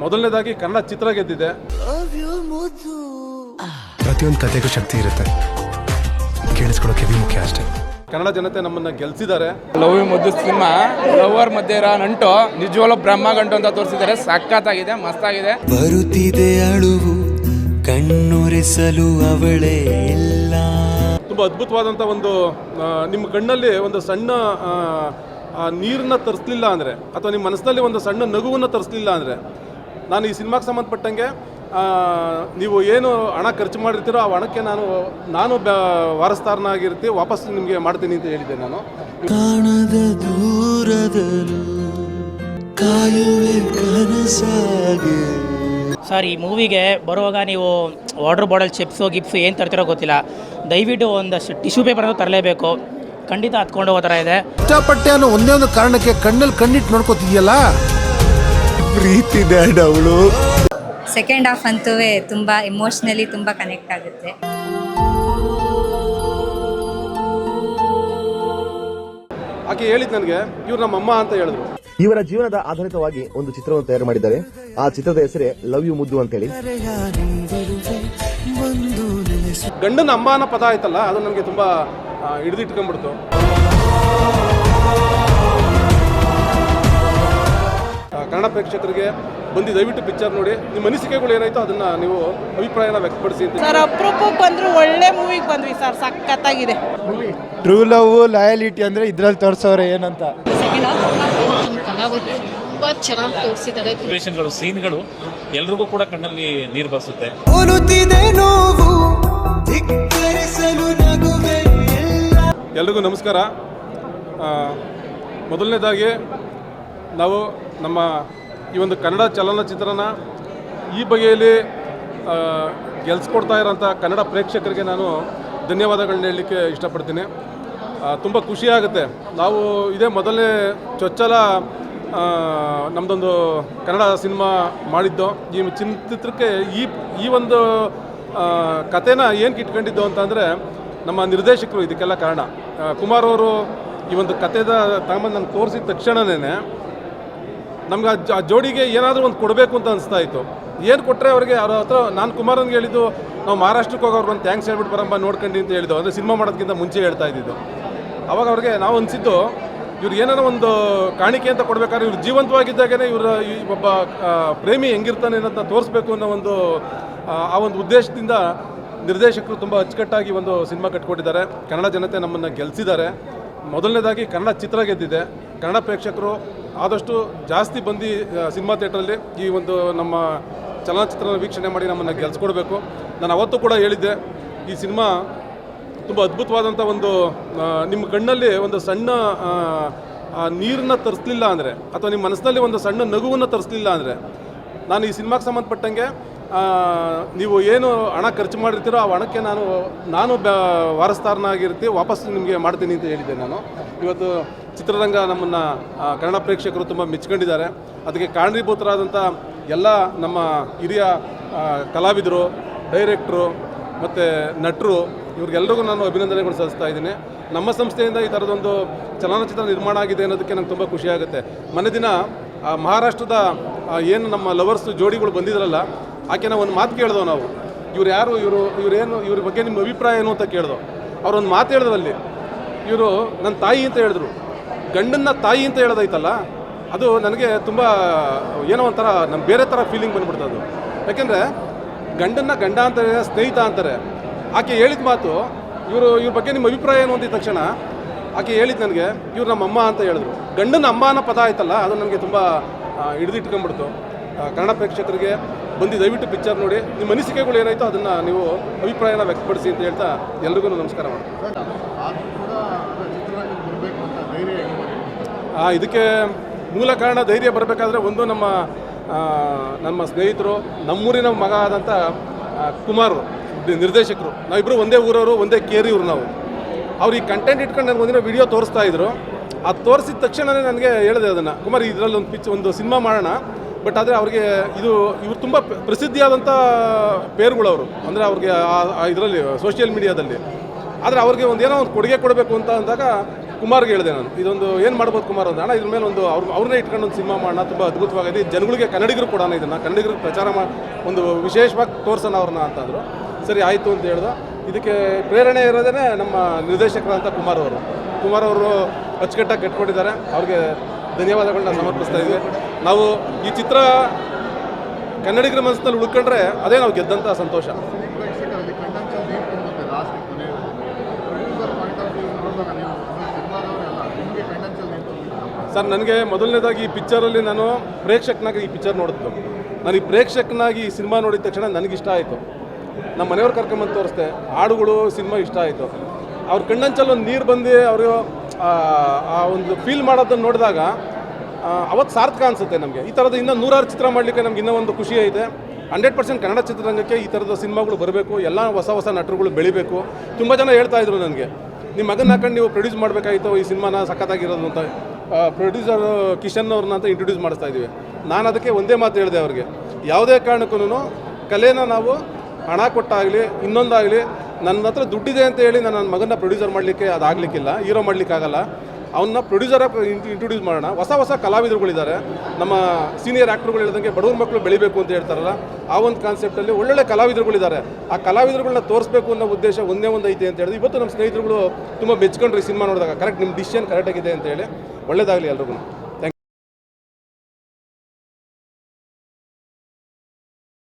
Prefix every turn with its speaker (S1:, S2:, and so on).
S1: ಮೊದಲನೇದಾಗಿ ಕನ್ನಡ ಚಿತ್ರ ಗೆದ್ದಿದೆ.
S2: ಪ್ರತಿಯೊಂದು ಕಥೆಗೂ ಶಕ್ತಿ ಇರುತ್ತೆ. ಕೇಳಿಸ್ಕೊಳ್ಳೋಕೆ ಮುಖ್ಯ ಅಷ್ಟೇ.
S1: ಕನ್ನಡ ಜನತೆ ನಮ್ಮನ್ನ ಗೆಲ್ಸಿದ್ದಾರೆ.
S3: ಲವ್ ಯು ಮುದ್ದು ಸಿನಿಮಾ ಲವರ್ ಮಧ್ಯೆ ಇರೋ ನಂಟು ನಿಜವಾಗ್ಲೂ ಬ್ರಹ್ಮ ಗಂಟು ಅಂತ ತೋರಿಸಿದ್ದಾರೆ. ಸಕ್ಕತ್ತಾಗಿದೆ ಮಸ್ತಾಗಿದೆ.
S4: ಬರುತ್ತಿದೆ ಅಳುವು ಕಣ್ಣುರೆಸಲು ಅವಳೇ ಇಲ್ಲ.
S1: ತುಂಬಾ ಅದ್ಭುತವಾದಂಥ ಒಂದು ಆ, ನಿಮ್ಮ ಕಣ್ಣಲ್ಲಿ ಒಂದು ಸಣ್ಣ ಆ, ಆ ನೀರನ್ನ ತರಿಸ್ಲಿಲ್ಲ ಅಂದರೆ ಅಥವಾ ನಿಮ್ಮ ಮನಸ್ಸಿನಲ್ಲಿ ಒಂದು ಸಣ್ಣ ನಗುವನ್ನು ತರಿಸ್ಲಿಲ್ಲ ಅಂದರೆ ನಾನು ಈ ಸಿನಿಮಾಗೆ ಸಂಬಂಧಪಟ್ಟಂಗೆ ಆ, ನೀವು ಏನು ಹಣ ಖರ್ಚು ಮಾಡಿರ್ತೀರೋ ಆ ಹಣಕ್ಕೆ ನಾನು ನಾನು ವಾರಸ್ತಾರನಾಗಿರ್ತಿ ವಾಪಸ್ ನಿಮಗೆ ಮಾಡ್ತೀನಿ ಅಂತ ಹೇಳಿದ್ದೆ ನಾನು.
S4: ಕಾಣದ ದೂರದಲು ಕಾಯುವೆ ಕನಸಾಗೆ.
S5: ಸರ್ ಈ ಮೂವಿಗೆ ಬರುವಾಗ ನೀವು ವಾಟರ್ ಬಾಟಲ್ ಚಿಪ್ಸು ಗಿಪ್ಸು ಏನು ತರ್ತಿರೋ ಗೊತ್ತಿಲ್ಲ. ದಯವಿಟ್ಟು ಒಂದಷ್ಟು ಟಿಶ್ಯೂ ಪೇಪರ್ ತರಲೇಬೇಕು. ಖಂಡಿತ ಹತ್ಕೊಂಡು ಹೋಗೋ ಥರ ಇದೆ.
S6: ಇಷ್ಟಪಟ್ಟೆ ಅನ್ನೋ ಒಂದೇ ಒಂದು ಕಾರಣಕ್ಕೆ ಕಣ್ಣಲ್ಲಿ ಕಣ್ಣಿಟ್ಟು ನೋಡ್ಕೋತಿದ್ಯಲ್ಲ
S4: ಪ್ರೀತಿ ಬೇಡ ಅವಳು.
S7: ಸೆಕೆಂಡ್ ಹಾಫ್ ಅಂತೂ ತುಂಬ ಇಮೋಷ್ನಲಿ ತುಂಬ ಕನೆಕ್ಟ್ ಆಗುತ್ತೆ.
S1: ಆಕೆ ಹೇಳಿದ್ ನನಗೆ ಇವ್ರು ನಮ್ಮಮ್ಮ ಅಂತ ಹೇಳಿದ್ರು.
S8: ಇವರ ಜೀವನದ ಆಧಾರಿತವಾಗಿ ಒಂದು ಚಿತ್ರವನ್ನು ತಯಾರು ಮಾಡಿದ್ದಾರೆ. ಆ ಚಿತ್ರದ ಹೆಸರೇ ಲವ್ ಯು ಮುದ್ದು ಅಂತೇಳಿ.
S1: ಗಂಡನ ಅಮ್ಮ ಅನ್ನೋ ಪದ ಆಯ್ತಲ್ಲ ಅದು ನನಗೆ ತುಂಬಾ ಹಿಡಿದಿಟ್ಕೊಂಡ್ಬಿಡ್ತು. ಕನ್ನಡ ಪ್ರೇಕ್ಷಕರಿಗೆ ಬಂದು ದಯವಿಟ್ಟು ಪಿಕ್ಚರ್ ನೋಡಿ. ನಿಮ್ಮ ಅನಿಸಿಕೆಗಳು ಏನಾಯ್ತೋ ಅದನ್ನ ನೀವು ಅಭಿಪ್ರಾಯನ ವ್ಯಕ್ತಪಡಿಸಿ
S9: ಸರ್ ಅಪರೂಪಕ್ಕೆ ಬಂದ್ರು ಒಳ್ಳೆ ಮೂವಿಗೆ ಬಂದ್ವಿ ಸರ್ ಸಖತ್ತಾಗಿದೆ.
S6: ಟ್ರೂ ಲವ್ ಲಾಯಲಿಟಿ ಅಂದ್ರೆ ಇದ್ರಲ್ಲಿ ತೋರಿಸೋರೆ ಏನಂತ?
S10: ತುಂಬಾ ಚೆನ್ನಾಗಿ ತೋರಿಸಿದ್ದಾರೆ.
S11: ಸಿಚುವೇಶನ್ಗಳು ಸೀನ್ಗಳು ಎಲ್ರಿಗೂ ಕೂಡ ಕಣ್ಣಲ್ಲಿ ನೀರು
S4: ಎಲ್ಲ
S1: ಎಲ್ರಿಗೂ ನಮಸ್ಕಾರ. ಮೊದಲನೇದಾಗಿ ನಾವು ನಮ್ಮ ಈ ಒಂದು ಕನ್ನಡ ಚಲನಚಿತ್ರನ ಈ ಬಗೆಯಲ್ಲಿ ಗೆಲ್ಸ್ಕೊಡ್ತಾ ಇರೋಂಥ ಕನ್ನಡ ಪ್ರೇಕ್ಷಕರಿಗೆ ನಾನು ಧನ್ಯವಾದಗಳನ್ನ ಹೇಳಲಿಕ್ಕೆ ಇಷ್ಟಪಡ್ತೀನಿ. ತುಂಬ ಖುಷಿಯಾಗುತ್ತೆ. ನಾವು ಇದೇ ಮೊದಲೇ ಚೊಚ್ಚಲ ನಮ್ಮದೊಂದು ಕನ್ನಡ ಸಿನಿಮಾ ಮಾಡಿದ್ದು. ಈ ಚಿತ್ರಕ್ಕೆ ಈ ಈ ಒಂದು ಕಥೆನ ಏನಕ್ಕೆ ಇಟ್ಕೊಂಡಿದ್ದು ಅಂತಂದರೆ ನಮ್ಮ ನಿರ್ದೇಶಕರು ಇದಕ್ಕೆಲ್ಲ ಕಾರಣ. ಕುಮಾರ್ ಅವರು ಈ ಒಂದು ಕಥೆದ ತಗೊಂಬಂದು ನಾನು ತೋರಿಸಿದ ತಕ್ಷಣವೇ ನಮ್ಗೆ ಆ ಜೋಡಿಗೆ ಏನಾದರೂ ಒಂದು ಕೊಡಬೇಕು ಅಂತ ಅನಿಸ್ತಾ ಇತ್ತು. ಏನು ಕೊಟ್ಟರೆ ಅವರಿಗೆ ಅವ್ರ ಹತ್ರ ನಾನು ಕುಮಾರನ್ಗೆ ಹೇಳಿದ್ದು, ನಾವು ಮಹಾರಾಷ್ಟ್ರಕ್ಕೆ ಹೋಗೋರ್ಗೆ ಒಂದು ಥ್ಯಾಂಕ್ಸ್ ಹೇಳ್ಬಿಟ್ಟು ಬರಂಬ ನೋಡ್ಕೊಂಡು ಅಂತ ಹೇಳಿದ್ದು. ಅಂದರೆ ಸಿನಿಮಾ ಮಾಡೋದಕ್ಕಿಂತ ಮುಂಚೆ ಹೇಳ್ತಾ ಇದ್ದಿದ್ದು. ಅವಾಗ ಅವ್ರಿಗೆ ನಾವು ಅನಿಸಿದ್ದು, ಇವ್ರು ಏನಾರ ಒಂದು ಕಾಣಿಕೆ ಅಂತ ಕೊಡಬೇಕಾದ್ರೆ ಇವ್ರು ಜೀವಂತವಾಗಿದ್ದಾಗೇ ಇವರ ಈ ಒಬ್ಬ ಪ್ರೇಮಿ ಹೆಂಗಿರ್ತಾನೆ ಅನ್ನೋದನ್ನ ತೋರಿಸ್ಬೇಕು ಅನ್ನೋ ಒಂದು, ಆ ಒಂದು ಉದ್ದೇಶದಿಂದ ನಿರ್ದೇಶಕರು ತುಂಬ ಅಚ್ಚುಕಟ್ಟಾಗಿ ಒಂದು ಸಿನಿಮಾ ಕಟ್ಕೊಟ್ಟಿದ್ದಾರೆ ಕನ್ನಡ ಜನತೆ ನಮ್ಮನ್ನು ಗೆಲ್ಸಿದ್ದಾರೆ. ಮೊದಲನೇದಾಗಿ ಕನ್ನಡ ಚಿತ್ರ ಗೆದ್ದಿದೆ. ಕನ್ನಡ ಪ್ರೇಕ್ಷಕರು ಆದಷ್ಟು ಜಾಸ್ತಿ ಬಂದು ಸಿನಿಮಾ ಥಿಯೇಟ್ರಲ್ಲಿ ಈ ಒಂದು ನಮ್ಮ ಚಲನಚಿತ್ರ ವೀಕ್ಷಣೆ ಮಾಡಿ ನಮ್ಮನ್ನು ಗೆಲ್ಸ್ಕೊಡ್ಬೇಕು. ನಾನು ಅವತ್ತು ಕೂಡ ಹೇಳಿದ್ದೆ, ಈ ಸಿನಿಮಾ ತುಂಬ ಅದ್ಭುತವಾದಂಥ ಒಂದು ನಿಮ್ಮ ಕಣ್ಣಲ್ಲಿ ಒಂದು ಸಣ್ಣ ನೀರನ್ನ ತರಿಸ್ಲಿಲ್ಲ ಅಂದರೆ, ಅಥವಾ ನಿಮ್ಮ ಮನಸ್ಸಿನಲ್ಲಿ ಒಂದು ಸಣ್ಣ ನಗುವನ್ನು ತರಿಸ್ಲಿಲ್ಲ ಅಂದರೆ, ನಾನು ಈ ಸಿನಿಮಾಗೆ ಸಂಬಂಧಪಟ್ಟಂಗೆ ನೀವು ಏನು ಹಣ ಖರ್ಚು ಮಾಡಿರ್ತೀರೋ ಆ ಹಣಕ್ಕೆ ನಾನು ನಾನು ಬ್ಯಾ ವಾರಸ್ತಾರನಾಗಿರ್ತೀವಿ ವಾಪಸ್ ನಿಮಗೆ ಮಾಡ್ತೀನಿ ಅಂತ ಹೇಳಿದ್ದೆ ನಾನು. ಇವತ್ತು ಚಿತ್ರರಂಗ ನಮ್ಮನ್ನು ಕನ್ನಡ ಪ್ರೇಕ್ಷಕರು ತುಂಬ ಮೆಚ್ಕೊಂಡಿದ್ದಾರೆ. ಅದಕ್ಕೆ ಕಾರಣೀಭೂತರಾದಂಥ ಎಲ್ಲ ನಮ್ಮ ಹಿರಿಯ ಕಲಾವಿದರು, ಡೈರೆಕ್ಟ್ರು ಮತ್ತು ನಟರು ಇವ್ರಿಗೆಲ್ಲರಿಗೂ ನಾನು ಅಭಿನಂದನೆಗಳು ಸಲ್ಲಿಸ್ತಾ ಇದ್ದೀನಿ. ನಮ್ಮ ಸಂಸ್ಥೆಯಿಂದ ಈ ಥರದೊಂದು ಚಲನಚಿತ್ರ ನಿರ್ಮಾಣ ಆಗಿದೆ ಅನ್ನೋದಕ್ಕೆ ನಂಗೆ ತುಂಬ ಖುಷಿಯಾಗುತ್ತೆ ಮನೆ ದಿನ ಮಹಾರಾಷ್ಟ್ರದ ಏನು ನಮ್ಮ ಲವರ್ಸ್ ಜೋಡಿಗಳು ಬಂದಿದ್ರಲ್ಲ, ಆಕೆನ ಒಂದು ಮಾತು ಕೇಳ್ದೋ ನಾವು. ಇವ್ರು ಯಾರು, ಇವರು ಇವರೇನು ಇವ್ರ ಬಗ್ಗೆ ನಿಮ್ಮ ಅಭಿಪ್ರಾಯ ಏನು ಅಂತ ಕೇಳ್ದೋ. ಅವ್ರೊಂದು ಮಾತು ಹೇಳಿದ್ರಲ್ಲಿ ಇವರು ನನ್ನ ತಾಯಿ ಅಂತ ಹೇಳಿದ್ರು. ಗಂಡನ್ನ ತಾಯಿ ಅಂತ ಹೇಳೋದೈತಲ್ಲ, ಅದು ನನಗೆ ತುಂಬ ಏನೋ ಒಂಥರ ನಮ್ಮ ಬೇರೆ ಥರ ಫೀಲಿಂಗ್ ಬಂದ್ಬಿಡ್ತದೆ ಯಾಕೆಂದರೆ ಗಂಡನ್ನ ಗಂಡ ಅಂತಾರೆ, ಸ್ನೇಹಿತ ಅಂತಾರೆ. ಆಕೆ ಹೇಳಿದ ಮಾತು, ಇವರು ಇವ್ರ ಬಗ್ಗೆ ನಿಮ್ಮ ಅಭಿಪ್ರಾಯ ಏನು ಅಂದಿದ ತಕ್ಷಣ ಆಕೆ ಹೇಳಿದ್ದು ನನಗೆ, ಇವ್ರು ನಮ್ಮ ಅಮ್ಮ ಅಂತ ಹೇಳಿದ್ರು. ಗಂಡನ ಅಮ್ಮ ಅನ್ನೋ ಪದ ಆಯ್ತಲ್ಲ, ಅದು ನನಗೆ ತುಂಬ ಹಿಡಿದಿಟ್ಕೊಂಡ್ಬಿಡ್ತು. ಕನ್ನಡ ಪ್ರೇಕ್ಷಕರಿಗೆ ಬಂದು ದಯವಿಟ್ಟು ಪಿಕ್ಚರ್ ನೋಡಿ, ನಿಮ್ಮ ಅನಿಸಿಕೆಗಳು ಏನಾಯ್ತೋ ಅದನ್ನು ನೀವು ಅಭಿಪ್ರಾಯನ ವ್ಯಕ್ತಪಡಿಸಿ ಅಂತ ಹೇಳ್ತಾ ಎಲ್ರಿಗೂ ನಮಸ್ಕಾರ ಮಾಡ್ತೀನಿ. ಇದಕ್ಕೆ ಮೂಲ ಕಾರಣ ಧೈರ್ಯ ಬರಬೇಕಾದ್ರೆ ಒಂದು ನಮ್ಮ ನಮ್ಮ ಸ್ನೇಹಿತರು ನಮ್ಮೂರಿನ ಮಗ ಆದಂಥ ಆ, ಕುಮಾರ್ ನಿರ್ದೇಶಕರು. ನಾವಿಬ್ಬರು ಒಂದೇ ಊರವರು ಒಂದೇ ಕೇರಿ ಇವರು ನಾವು. ಅವ್ರು ಈ ಕಂಟೆಂಟ್ ಇಟ್ಕೊಂಡು ನನಗೆ ಒಂದಿನ ವಿಡಿಯೋ ತೋರಿಸ್ತಾ ಇದ್ರು. ಅದು ತೋರಿಸಿದ ತಕ್ಷಣವೇ ನನಗೆ ಹೇಳಿದೆ ಅದನ್ನು. ಕುಮಾರ್ ಇದರಲ್ಲಿ ಒಂದು ಪಿಚ್ ಒಂದು ಸಿನಿಮಾ ಮಾಡೋಣ. ಬಟ್ ಆದರೆ ಅವ್ರಿಗೆ ಇದು ಇವ್ರು ತುಂಬ ಪ್ರಸಿದ್ಧಿಯಾದಂಥ ಪೇರುಗಳವರು. ಅಂದರೆ ಅವ್ರಿಗೆ ಇದರಲ್ಲಿ ಸೋಷಿಯಲ್ ಮೀಡಿಯಾದಲ್ಲಿ ಆದರೆ ಅವ್ರಿಗೆ ಒಂದು ಏನೋ ಒಂದು ಕೊಡುಗೆ ಕೊಡಬೇಕು ಅಂತ ಅಂದಾಗ ಕುಮಾರ್ಗೆ ಹೇಳಿದೆ ನಾನು, ಇದೊಂದು ಏನು ಮಾಡ್ಬೋದು ಕುಮಾರ್ ಅಂತ ಅಣ್ಣ, ಇದ್ರ ಮೇಲೆ ಒಂದು ಅವ್ರ ಅವ್ರನ್ನೇ ಇಟ್ಕೊಂಡು ಒಂದು ಸಿನಿಮಾ ಮಾಡೋಣ, ತುಂಬ ಅದ್ಭುತವಾಗಿದೆ. ಜನಗಳಿಗೆ ಕನ್ನಡಿಗರು ಕೊಡೋಣ ಇದನ್ನು, ಕನ್ನಡಿಗರಿಗೆ ಪ್ರಚಾರ ಮಾಡಿ ಒಂದು ವಿಶೇಷವಾಗಿ ತೋರಿಸೋಣ ಅವ್ರನ್ನ ಅಂತಂದರು. ಸರಿ, ಆಯಿತು ಅಂತ ಹೇಳ್ದ. ಇದಕ್ಕೆ ಪ್ರೇರಣೆ ಇರೋದೇ ನಮ್ಮ ನಿರ್ದೇಶಕರಂತ ಕುಮಾರ್ ಅವರು. ಕುಮಾರ್ ಅವರು ಅಚ್ಚುಕಟ್ಟಾಗಿ ಕಟ್ಕೊಂಡಿದ್ದಾರೆ. ಅವ್ರಿಗೆ ಧನ್ಯವಾದಗಳನ್ನ ಸಮರ್ಪಿಸ್ತಾ ಇದ್ವಿ. ನಾವು ಈ ಚಿತ್ರ ಕನ್ನಡಿಗರ ಮನಸ್ಸಿನಲ್ಲಿ ಉಳ್ಕೊಂಡ್ರೆ ಅದೇ ನಾವು ಗೆದ್ದಂಥ ಸಂತೋಷ. ಸರ್, ನನಗೆ ಮೊದಲನೇದಾಗಿ ಈ ಪಿಕ್ಚರಲ್ಲಿ ನಾನು ಪ್ರೇಕ್ಷಕನಾಗಿ ಈ ಪಿಕ್ಚರ್ ನೋಡಿದ್ದು. ನಾನು ಈ ಪ್ರೇಕ್ಷಕನಾಗಿ ಈ ಸಿನಿಮಾ ನೋಡಿದ ತಕ್ಷಣ ನನಗಿಷ್ಟ ಆಯಿತು. ನಮ್ಮ ಮನೆಯವ್ರು ಕರ್ಕೊಂಬಂದು ತೋರಿಸ್ದೆ, ಹಾಡುಗಳು, ಸಿನಿಮಾ ಇಷ್ಟ ಆಯಿತು. ಅವ್ರ ಕಣ್ಣಂಚಲ್ಲಿ ಒಂದು ನೀರು ಬಂದು ಅವರು, ಆ ಒಂದು ಫೀಲ್ ಮಾಡೋದನ್ನು ನೋಡಿದಾಗ ಅವತ್ತು ಸಾರ್ಥಕ ಅನಿಸುತ್ತೆ ನಮಗೆ. ಈ ಥರದ ಇನ್ನೂ ನೂರಾರು ಚಿತ್ರ ಮಾಡಲಿಕ್ಕೆ ನಮ್ಗೆ ಇನ್ನೂ ಒಂದು ಖುಷಿ ಐತೆ. ಹಂಡ್ರೆಡ್ ಪರ್ಸೆಂಟ್ ಕನ್ನಡ ಚಿತ್ರರಂಗಕ್ಕೆ ಈ ಥರದ ಸಿನಿಮಾಗಳು ಬರಬೇಕು, ಎಲ್ಲ ಹೊಸ ಹೊಸ ನಟರುಗಳು ಬೆಳಿಬೇಕು. ತುಂಬ ಜನ ಹೇಳ್ತಾ ಇದ್ರು ನನಗೆ. ನಿಮ್ಮ ಮಗನ ಹಾಕೊಂಡು ನೀವು ಪ್ರೊಡ್ಯೂಸ್ ಮಾಡಬೇಕಾಗಿತ್ತು ಈ ಸಿನಿಮಾನ ಸಖತ್ತಾಗಿರೋದು ಅಂತ ಪ್ರೊಡ್ಯೂಸರ್ ಕಿಶನ್ ಅವ್ರನ್ನ ಅಂತ ಇಂಟ್ರೊಡ್ಯೂಸ್ ಮಾಡಿಸ್ತಾ ಇದ್ದೀವಿ. ನಾನು ಅದಕ್ಕೆ ಒಂದೇ ಮಾತು ಹೇಳಿದೆ ಅವ್ರಿಗೆ. ಯಾವುದೇ ಕಾರಣಕ್ಕೂ ಕಲೆನ ನಾವು ಹಣ ಕೊಟ್ಟಾಗಲಿ, ಇನ್ನೊಂದಾಗಲಿ ನನ್ನ ಹತ್ರ ದುಡ್ಡಿದೆ ಅಂತ ಹೇಳಿ ನಾನು ನನ್ನ ಮಗನ ಪ್ರೊಡ್ಯೂಸರ್ ಮಾಡಲಿಕ್ಕೆ ಅದಾಗಲಿಕ್ಕಿಲ್ಲ ಹೀರೋ ಮಾಡಲಿಕ್ಕಾಗಲ್ಲ. ಅವನ್ನ ಪ್ರೊಡ್ಯೂಸರ್ ಇಂಟ್ರೊಡ್ಯೂಸ್ ಮಾಡೋಣ. ಹೊಸ ಹೊಸ ಕಲಾವಿದರುಗಳಿದ್ದಾರೆ. ನಮ್ಮ ಸೀನಿಯರ್ ಆ್ಯಕ್ಟರ್ಗಳು ಹೇಳ್ದಂಗೆ ಬಡವ್ರ ಮಕ್ಕಳು ಬೆಳಿಬೇಕು ಅಂತ ಹೇಳ್ತಾರಲ್ಲ, ಆ ಒಂದು ಕಾನ್ಸೆಪ್ಟಲ್ಲಿ ಒಳ್ಳೊಳ್ಳೆ ಕಲಾವಿದರುಗಳಿದ್ದಾರೆ. ಆ ಕಲಾವಿದರುಗಳನ್ನ ತೋರಿಸ್ಬೇಕು ಅನ್ನೋ ಉದ್ದೇಶ ಒಂದೇ ಒಂದು ಐತೆ ಅಂತ ಹೇಳಿದ್ರೆ, ಇವತ್ತು ನಮ್ಮ ಸ್ನೇಹಿತರುಗಳು ತುಂಬ ಮೆಚ್ಕೊಂಡ್ರಿ ಸಿನಿಮಾ ನೋಡಿದಾಗ. ಕರೆಕ್ಟ್ ನಿಮ್ಮ ಡಿಸಿಷನ್ ಕರೆಕ್ಟಾಗಿದೆ ಅಂತ ಹೇಳಿ. ಒಳ್ಳೇದಾಗಲಿ ಎಲ್ರಿಗೂ.